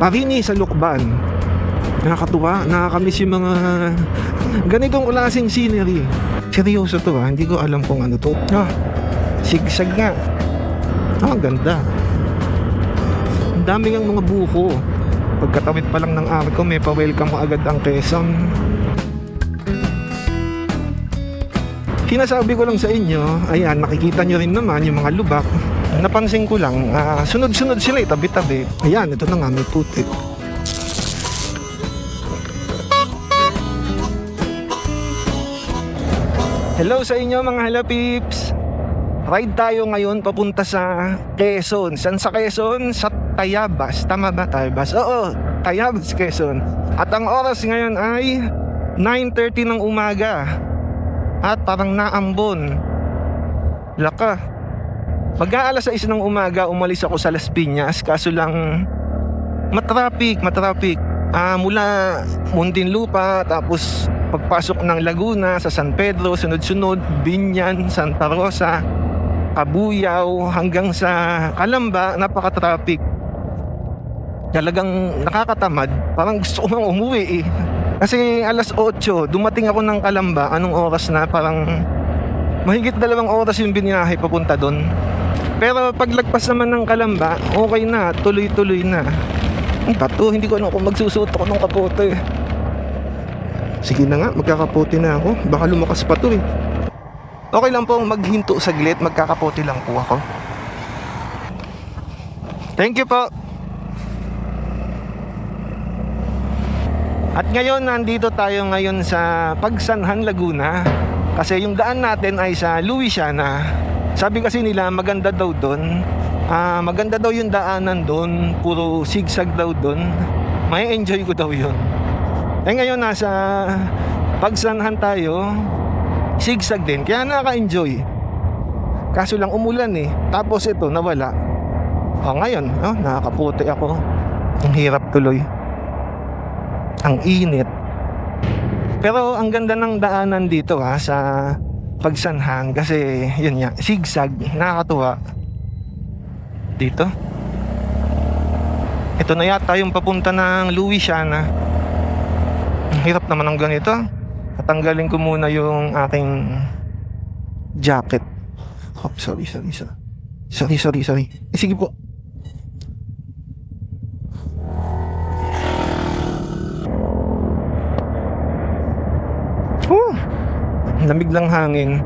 Parini sa Lukban. Nakakatuwa, nakakamiss yung mga ganitong klaseng scenery. Seryoso to ha, hindi ko alam kung ano to. Ah, sigsag nga. Ah, ganda. Ang dami ng mga buko. Pagkatawid pa lang ng arko, may pa-welcome agad ang Quezon. Sinasabi ko lang sa inyo, ayan, nakikita nyo rin naman yung mga lubak. Napansin ko lang, ah, sunod-sunod sila, eh, tabi-tabi. Ayan, ito na nga, may putik. Hello sa inyo mga halapips! Ride tayo ngayon papunta sa Quezon. San sa Quezon? Sa Tayabas. Tama ba Tayabas? Oo, Tayabas, Quezon. At ang oras ngayon ay 9.30 ng umaga. At parang naambon. Laka. Mag-aalas 6 ng umaga, umalis ako sa Las Piñas. Kaso lang, matraffic, matraffic. Ah, mula Muntinlupa, tapos pagpasok ng Laguna sa San Pedro, sunod-sunod, Binyan, Santa Rosa, Kabuyaw, hanggang sa Kalamba, napaka-traffic. Talagang nakakatamad. Parang gusto ko nang umuwi eh. Kasi alas 8, dumating ako ng Kalamba, anong oras na? Parang mahigit dalawang oras yung biniyahe papunta doon. Pero paglagpas naman ng Kalamba, okay na, tuloy-tuloy na. Ang tato, hindi ko alam kung magsusuot ako ng kapote. Sige na nga, magkakapote na ako. Baka lumakas pa to eh. Okay lang pong maghinto saglit, magkakapote lang po ako. Thank you po. At ngayon, nandito tayo ngayon sa Pagsanhan, Laguna. Kasi yung daan natin ay sa Louisiana. Sabi kasi nila, maganda daw doon. Ah, maganda daw yung daanan doon. Puro zigzag daw doon. May enjoy ko daw yun. Eh ngayon, nasa Pagsanhan tayo. Zigzag din. Kaya nakaka-enjoy. Kaso lang umulan eh. Tapos ito, nawala. O ngayon, oh, nakakaputi ako. Ang hirap tuloy. Ang init. Pero ang ganda ng daanan dito ha sa pagsanhan kasi yun nga, zigzag, nakakatuwa. Dito. Ito na yata yung papunta ng Louisiana. Hirap naman ng ganito. Tatanggalin ko muna yung aking jacket. Oh, sorry, sorry, sorry. Sorry, sorry, sorry. Eh, sige po. Oh, lamig lang hangin.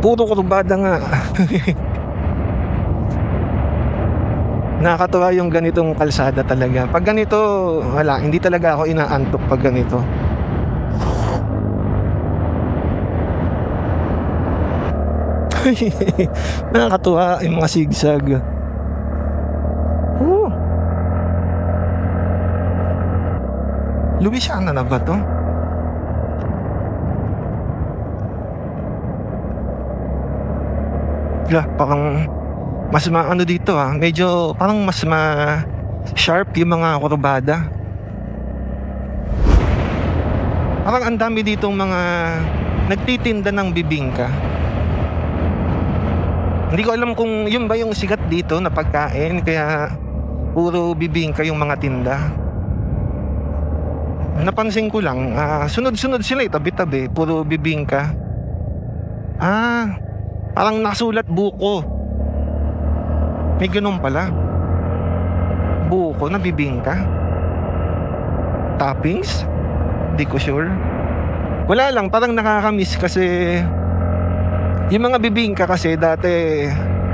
Puro kurbada nga. Nakakatuwa yung ganitong kalsada talaga. Pag ganito, wala, hindi talaga ako inaantok pag ganito. Nakakatuwa yung mga sigsag. Oh. Louisiana na ba to? Yeah, parang mas maano dito ah. Medyo parang mas ma sharp yung mga kurbada. Parang ang dami ditong mga nagtitinda ng bibingka. Hindi ko alam kung yun ba yung sikat dito na pagkain kaya puro bibingka yung mga tinda. Napansin ko lang, ah, sunod-sunod sila eh, tabi-tabi, puro bibingka. Ah, parang nasulat buko. May ganun pala. Buko na bibingka. Toppings? Di ko sure. Wala lang, parang nakakamiss kasi yung mga bibingka kasi dati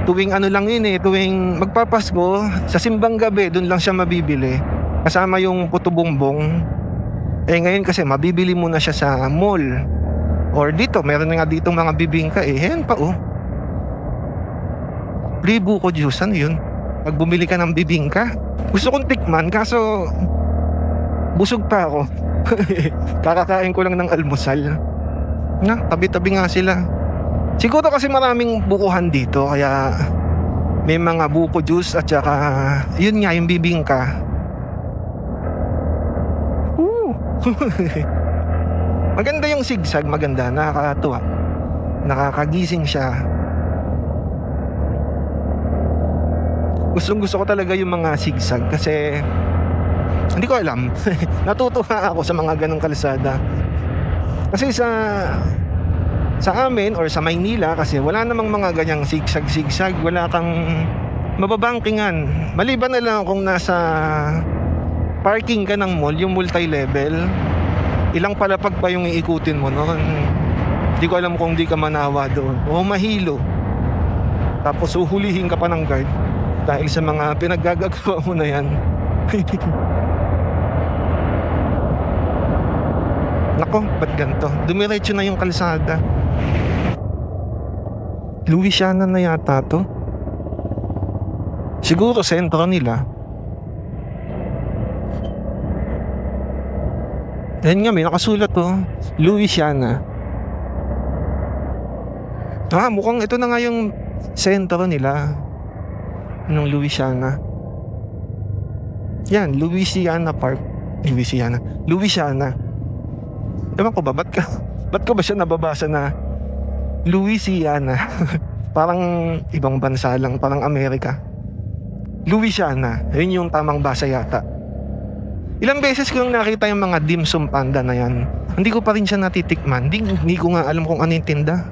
tuwing ano lang yun eh, tuwing magpapasko, sa simbang gabi, doon lang siya mabibili. Kasama yung puto bumbong. Eh ngayon kasi mabibili mo na siya sa mall. Or dito, meron na nga dito mga bibingka eh. Ayan pa oh. Free buko juice, ano yun? Pag bumili ka ng bibingka. Gusto kong tikman, kaso busog pa ako. Kakakain ko lang ng almusal. Na, tabi-tabi nga sila. Siguro kasi maraming bukuhan dito, kaya may mga buko juice at saka yun nga yung bibingka. Woo! maganda yung zigzag, maganda, nakakatuwa. Nakakagising siya. Gustong gusto ko talaga yung mga zigzag kasi hindi ko alam. Natutuwa ako sa mga ganong kalsada. Kasi sa sa amin or sa Maynila kasi wala namang mga ganyang zigzag-zigzag, wala kang mababangkingan. Maliban na lang kung nasa parking ka ng mall, yung multi-level, ilang palapag pa yung iikutin mo noon. Hindi ko alam kung di ka manawa doon. O mahilo. Tapos uhulihin ka pa ng guard dahil sa mga pinaggagawa mo na yan. Nako, ba't ganito? Dumiretso na yung kalsada. Louisiana na yata to. Siguro sentro nila. Yan nga, may nakasulat to. Louisiana. Ah, mukhang ito na nga yung sentro nila. Nung Louisiana. Yan, Louisiana Park. Louisiana. Louisiana. Ewan ko ba, ba't, ka, ba't ko ba siya nababasa na Louisiana? parang ibang bansa lang, parang Amerika. Louisiana, yun yung tamang basa yata. Ilang beses ko yung nakita yung mga dim sum panda na yan. Hindi ko pa rin siya natitikman. Hindi, hindi ko nga alam kung ano yung tinda.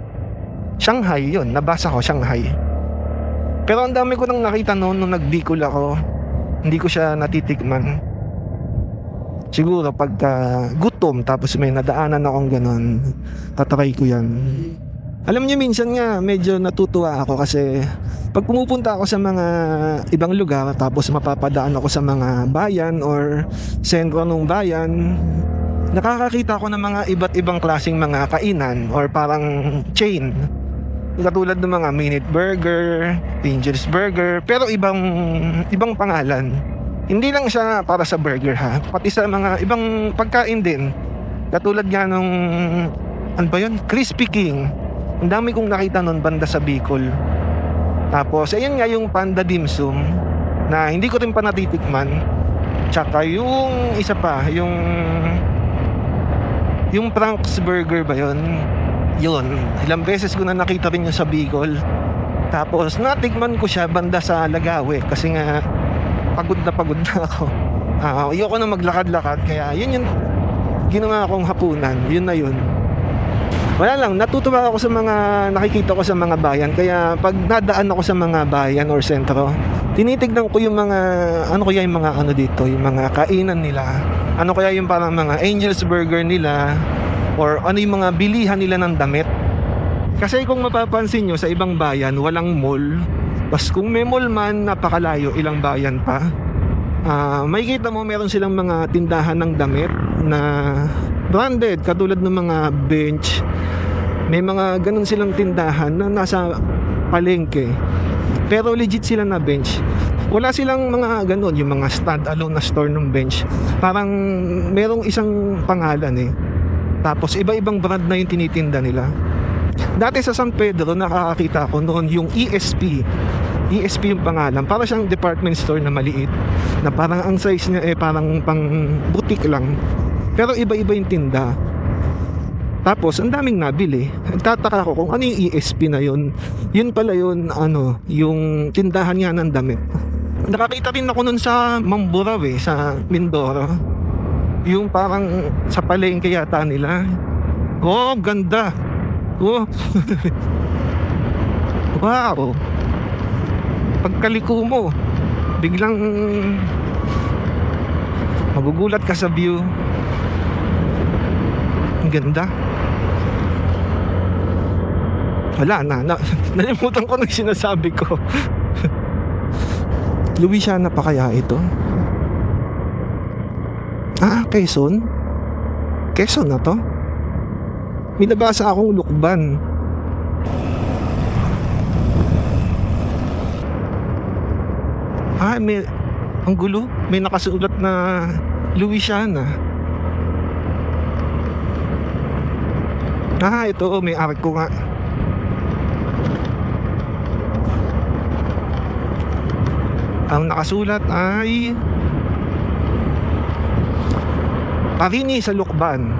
Shanghai yun, nabasa ko Shanghai. Pero ang dami ko nang nakita noon nung nagbikol ako. Hindi ko siya natitikman. Siguro pagka gutom tapos may nadaanan akong ganon, tatry ko yan. Alam niyo minsan nga medyo natutuwa ako kasi pag pumupunta ako sa mga ibang lugar tapos mapapadaan ako sa mga bayan or sentro ng bayan, nakakakita ako ng mga iba't ibang klaseng mga kainan or parang chain. Katulad ng mga Minute Burger, Angel's Burger, pero ibang ibang pangalan. Hindi lang siya para sa burger ha, pati sa mga ibang pagkain din. Katulad nga nung ano ba yun? Crispy King. Ang dami kong nakita noon banda sa Bicol. Tapos, ayun nga yung Panda Dim Sum na hindi ko rin pa natitikman. Tsaka yung isa pa, yung yung Frank's Burger ba yun? Yun. Ilang beses ko na nakita rin yun sa Bicol. Tapos, natikman ko siya banda sa Lagawe kasi nga pagod na pagod na ako. Ah, ayoko na maglakad-lakad kaya yun yung ginawa kong hapunan. Yun na yun. Wala lang, natutuwa ako sa mga nakikita ko sa mga bayan. Kaya pag nadaan ako sa mga bayan or sentro, tinitignan ko yung mga, ano kaya yung mga ano dito, yung mga kainan nila. Ano kaya yung parang mga Angel's Burger nila, or ano yung mga bilihan nila ng damit. Kasi kung mapapansin nyo, sa ibang bayan, walang mall. Bas kung may mall man, napakalayo, ilang bayan pa. Ah, makikita mo meron silang mga tindahan ng damit na branded katulad ng mga bench may mga ganun silang tindahan na nasa palengke pero legit sila na bench wala silang mga ganun yung mga stand alone na store ng bench parang merong isang pangalan eh tapos iba-ibang brand na yung tinitinda nila dati sa San Pedro nakakakita ko noon yung ESP ESP yung pangalan para siyang department store na maliit na parang ang size niya eh parang pang boutique lang pero iba-iba yung tinda. Tapos, ang daming nabili. Nagtataka ko kung ano yung ESP na yun. Yun pala yun, ano, yung tindahan nga ng damit. Nakakita rin ako nun sa Mamburao eh, sa Mindoro. Yung parang sa palengke yata nila. Oh, ganda. Oh. wow. Pagkaliko mo, biglang magugulat ka sa view. Ang ganda. Wala na, na nalimutan ko na sinasabi ko. Louisiana pa kaya ito? Quezon? Quezon na to? May nabasa akong lukban. Ah, may... Ang gulo. May nakasulat na Louisiana. Ah, ito. May arko nga. Ang nakasulat ay... Parini sa Lukban.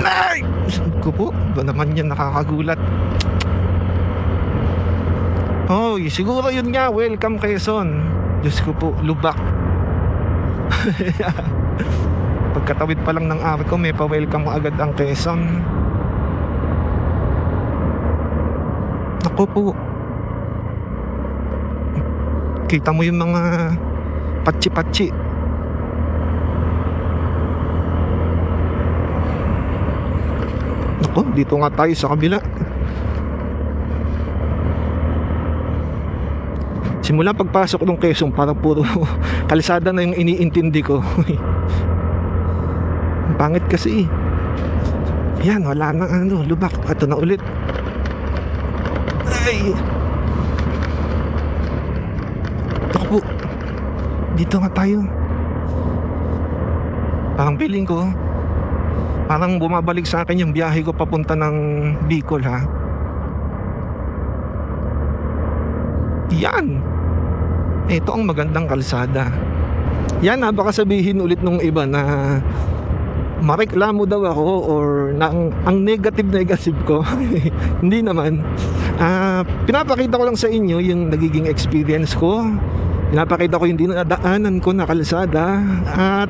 Ay! ko po, ba naman yan nakakagulat. Oh, siguro yun nga, welcome Quezon. Diyos ko po, lubak. Pagkatawid pa lang ng arko, may pa-welcome agad ang Quezon. Ako po. Kita mo yung mga patsi-patsi. Ako, dito nga tayo sa kabila. Simula pagpasok ng Quezon, parang puro kalsada na yung iniintindi ko. Ang Pangit kasi eh. Yan, wala na ano, lubak. Ito na ulit. Ay! Ako po. Dito nga tayo. Parang feeling ko, parang bumabalik sa akin yung biyahe ko papunta ng Bicol ha. Yan. Ito ang magandang kalsada. Yan ha, baka sabihin ulit nung iba na mareklamo daw ako or na ang, ang negative negative ko. Hindi naman. Ah, pinapakita ko lang sa inyo yung nagiging experience ko. Pinapakita ko yung dinadaanan ko na kalsada at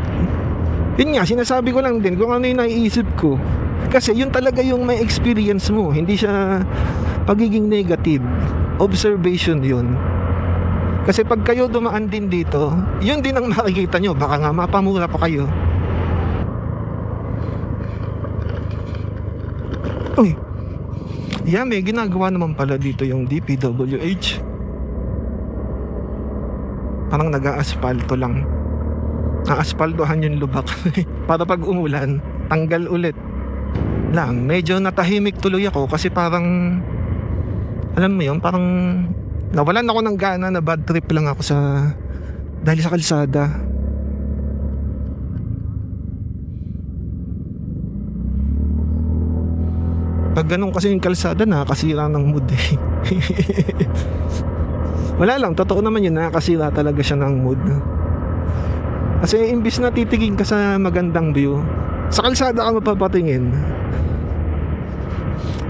yun nga, sinasabi ko lang din kung ano yung naiisip ko. Kasi yun talaga yung may experience mo. Hindi siya pagiging negative. Observation yun. Kasi pag kayo dumaan din dito, yun din ang makikita nyo. Baka nga mapamura pa kayo. Uy, yeah, may ginagawa naman pala dito yung DPWH. Parang nag-aasfalto lang. Aaspaltohan yung lubak. Para pag umulan, tanggal ulit. Lang, medyo natahimik tuloy ako kasi parang alam mo yun, parang nawalan ako ng gana na bad trip lang ako sa dahil sa kalsada. Pag ganun kasi yung kalsada, nakakasira ng mood eh. Wala lang, totoo naman yun, nakakasira talaga siya ng mood. Kasi imbis na titigin ka sa magandang view, sa kalsada ka mapapatingin.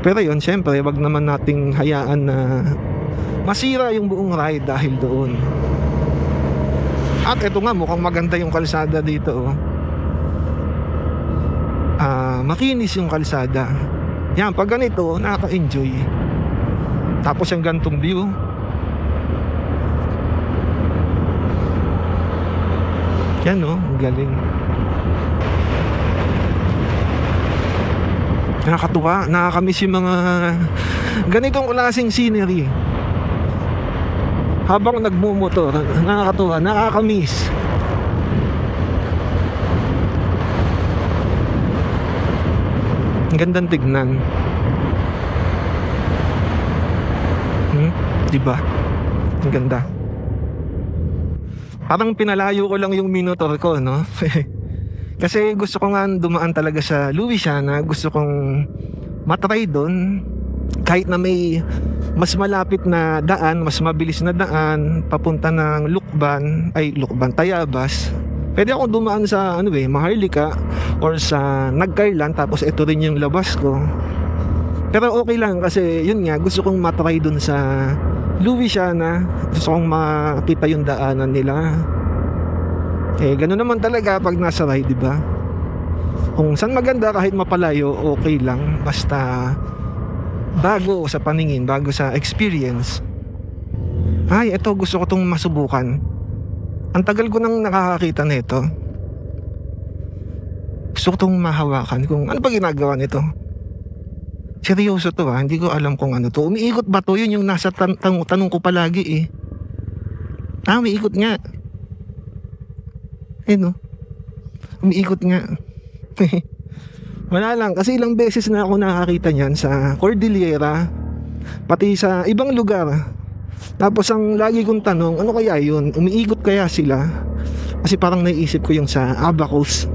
Pero yun, syempre, wag naman nating hayaan na masira yung buong ride dahil doon. At ito nga, mukhang maganda yung kalsada dito. Oh. Ah, makinis yung kalsada. Yan, pag ganito, nakaka-enjoy. Tapos yung gantong view. Yan no, ang galing. Nakakatuwa, nakakamiss yung mga ganitong klaseng scenery. Habang nagmumotor, nakakatuwa, nakakamiss. Ang gandang tignan. Hmm? Diba? Ang ganda. Parang pinalayo ko lang yung minotor ko, no? Kasi gusto ko nga dumaan talaga sa Louisiana. Gusto kong matry doon. Kahit na may mas malapit na daan, mas mabilis na daan, papunta ng Lukban, ay Lukban, Tayabas. Pwede akong dumaan sa ano eh, Maharlika or sa Nagkailan tapos ito rin yung labas ko. Pero okay lang kasi yun nga gusto kong matry dun sa Louisiana. Gusto kong makita yung daanan nila. Eh ganoon naman talaga pag nasa ride, di ba? Kung saan maganda kahit mapalayo, okay lang basta bago sa paningin, bago sa experience. Ay, ito gusto ko tong masubukan. Ang tagal ko nang nakakakita nito. Gusto ko itong mahawakan kung ano ba ginagawa nito. Seryoso to ha, hindi ko alam kung ano to. Umiikot ba to? Yun yung nasa tan- tan- tanong ko palagi eh. Ah, umiikot nga. Eh no. Umiikot nga. Wala lang, kasi ilang beses na ako nakakita niyan sa Cordillera, pati sa ibang lugar. Tapos ang lagi kong tanong, ano kaya yun? Umiikot kaya sila? Kasi parang naisip ko yung sa Abacus.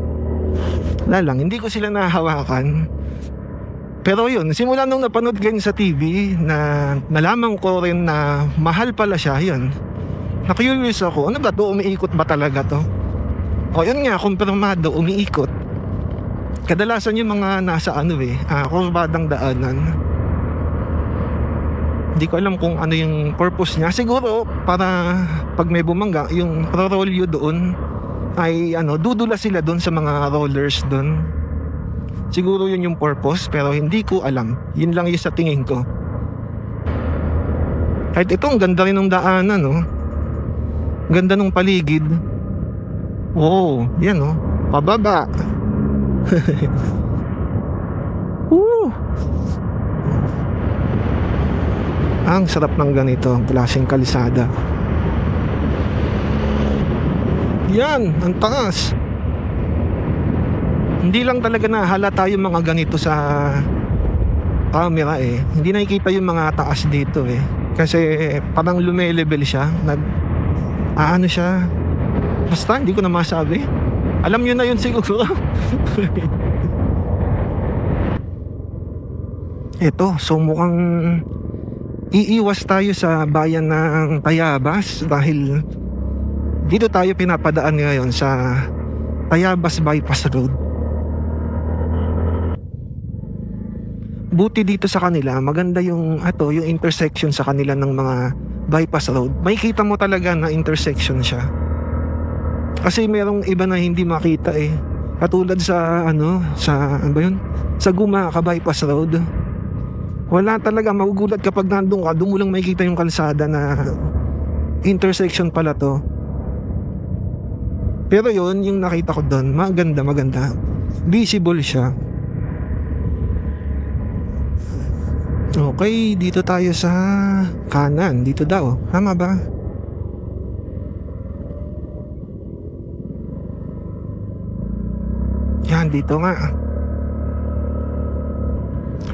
Wala lang, hindi ko sila nahawakan. Pero yun, simula nung napanood ko sa TV na nalaman ko rin na mahal pala siya, yun. Na-curious ako, ano ba to? Umiikot ba talaga to? O yun nga, kumpirmado, umiikot. Kadalasan yung mga nasa ano eh, ah, kurbadang daanan. Hindi ko alam kung ano yung purpose niya. Siguro para pag may bumangga, yung rorolyo doon ay ano, dudula sila doon sa mga rollers doon. Siguro yun yung purpose pero hindi ko alam. Yun lang yung sa tingin ko. Kahit ito, ganda rin ng daanan, no? Ganda ng paligid. Oo, yan, no? Pababa. Woo! Ang sarap ng ganito, klaseng kalisada. Yan, ang taas. Hindi lang talaga nahalata yung mga ganito sa camera eh. Hindi nakikita yung mga taas dito eh. Kasi parang lumelevel siya. Nag, ano siya. Basta, hindi ko na masabi. Alam nyo na yun siguro. Ito, so mukhang iiwas tayo sa bayan ng Tayabas dahil dito tayo pinapadaan ngayon sa Tayabas Bypass Road. Buti dito sa kanila, maganda yung ato, yung intersection sa kanila ng mga bypass road. Makikita mo talaga na intersection siya. Kasi merong iba na hindi makita eh. Katulad sa ano, sa ano ba yun? Sa Guma ka bypass road. Wala talaga magugulat kapag nandun ka, doon mo lang makikita yung kalsada na intersection pala to. Pero yon yung nakita ko doon, maganda maganda. Visible siya. Okay, dito tayo sa kanan. Dito daw. Tama ba? Yan, dito nga.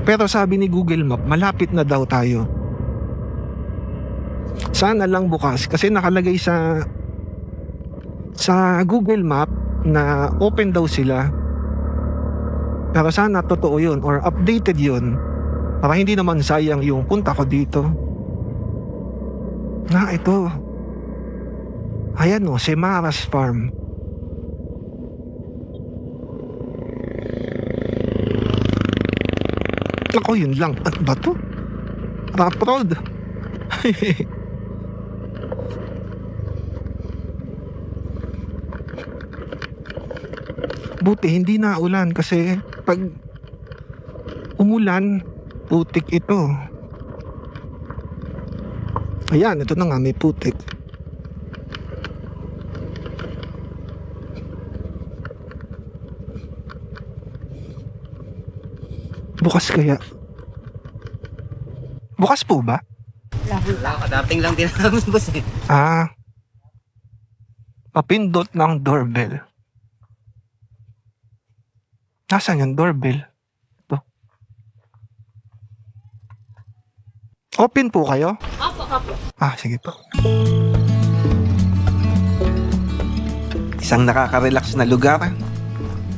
Pero sabi ni Google Map, malapit na daw tayo. Sana lang bukas kasi nakalagay sa sa Google Map na open daw sila. Pero sana totoo yun or updated yun para hindi naman sayang yung punta ko dito. Na ito. Ayan o, Semaras Farm. Ako yun lang. Ano ba to? Rap. Buti hindi na ulan kasi pag umulan, putik ito. Ayan, ito na nga may putik. Bukas kaya? Bukas po ba? Wala, kadating lang din namin boss eh. Ah. Papindot ng doorbell. Nasaan yung doorbell? Ito. Open po kayo? Opo, opo. Ah, sige po. Isang nakaka-relax na lugar,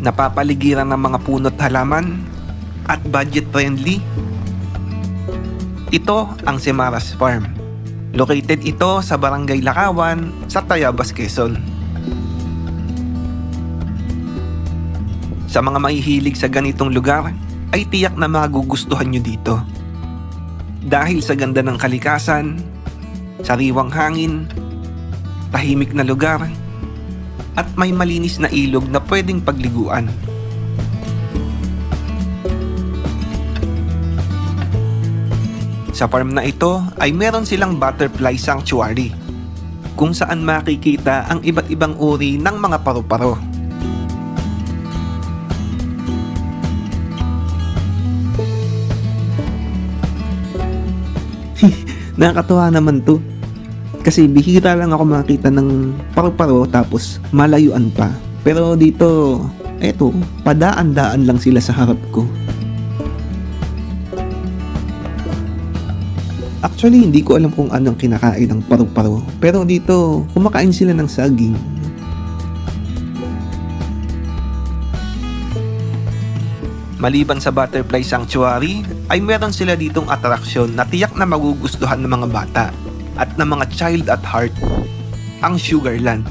napapaligiran ng mga puno't halaman, at budget-friendly. Ito ang Semaras Farm. Located ito sa Barangay Lakawan sa Tayabas, Quezon. Sa mga mahihilig sa ganitong lugar, ay tiyak na magugustuhan nyo dito. Dahil sa ganda ng kalikasan, sariwang hangin, tahimik na lugar, at may malinis na ilog na pwedeng pagliguan. Sa farm na ito ay meron silang butterfly sanctuary kung saan makikita ang iba't ibang uri ng mga paru-paro. Nakakatuwa naman to. Kasi bihira lang ako makita ng paru-paro tapos malayuan pa. Pero dito, eto, padaan-daan lang sila sa harap ko. Actually, hindi ko alam kung anong kinakain ng paru-paro. Pero dito, kumakain sila ng saging. Maliban sa Butterfly Sanctuary, ay meron sila ditong atraksyon na tiyak na magugustuhan ng mga bata at ng mga child at heart, ang Sugarland.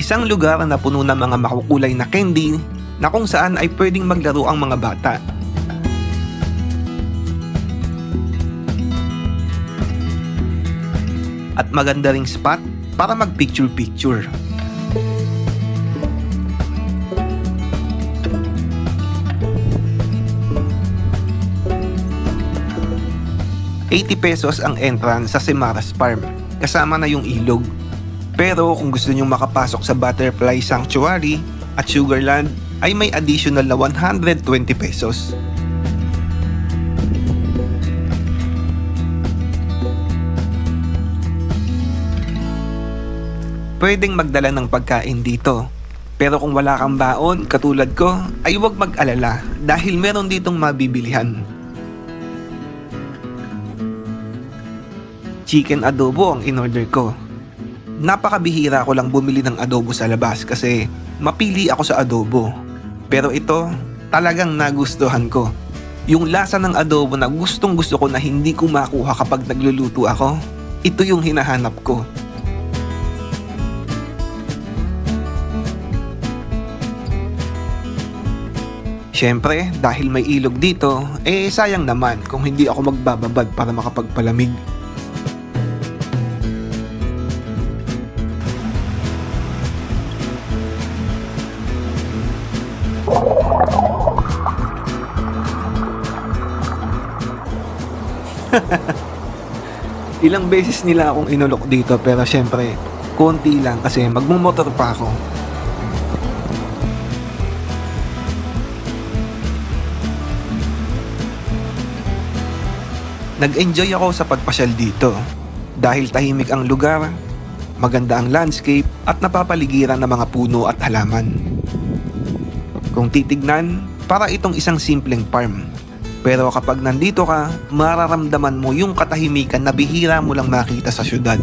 Isang lugar na puno ng mga makukulay na candy, na kung saan ay pwedeng maglaro ang mga bata. At maganda ring spot para mag-picture-picture. ₱80 pesos ang entrance sa Semaras Farm, kasama na yung ilog. Pero kung gusto nyong makapasok sa Butterfly Sanctuary at Sugarland, ay may additional na 120 pesos. Pwedeng magdala ng pagkain dito. Pero kung wala kang baon, katulad ko, ay huwag mag-alala dahil meron ditong mabibilihan. Chicken adobo ang in-order ko. Napakabihira ko lang bumili ng adobo sa labas kasi mapili ako sa adobo. Pero ito, talagang nagustuhan ko. Yung lasa ng adobo na gustong gusto ko na hindi ko makuha kapag nagluluto ako, ito yung hinahanap ko. Siyempre, dahil may ilog dito, eh sayang naman kung hindi ako magbababad para makapagpalamig. Ilang beses nila akong inulok dito pero syempre, konti lang kasi magmumotor pa ako. Nag-enjoy ako sa pagpasyal dito dahil tahimik ang lugar, maganda ang landscape at napapaligiran ng mga puno at halaman. Kung titignan, para itong isang simpleng farm. Pero kapag nandito ka, mararamdaman mo yung katahimikan na bihira mo lang makita sa syudad.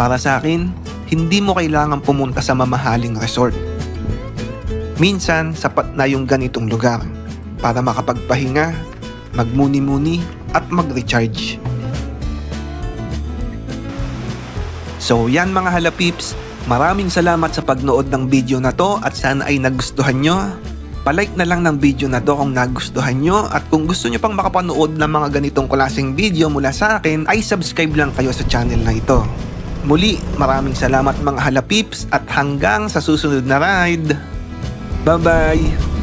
Para sa akin, hindi mo kailangan pumunta sa mamahaling resort. Minsan, sapat na yung ganitong lugar para makapagpahinga, magmuni-muni at mag-recharge. So yan mga halapips, maraming salamat sa pagnood ng video na to at sana ay nagustuhan nyo. Palike na lang ng video na to kung nagustuhan nyo at kung gusto nyo pang makapanood ng mga ganitong klaseng video mula sa akin ay subscribe lang kayo sa channel na ito. Muli, maraming salamat mga halapips at hanggang sa susunod na ride. Bye-bye!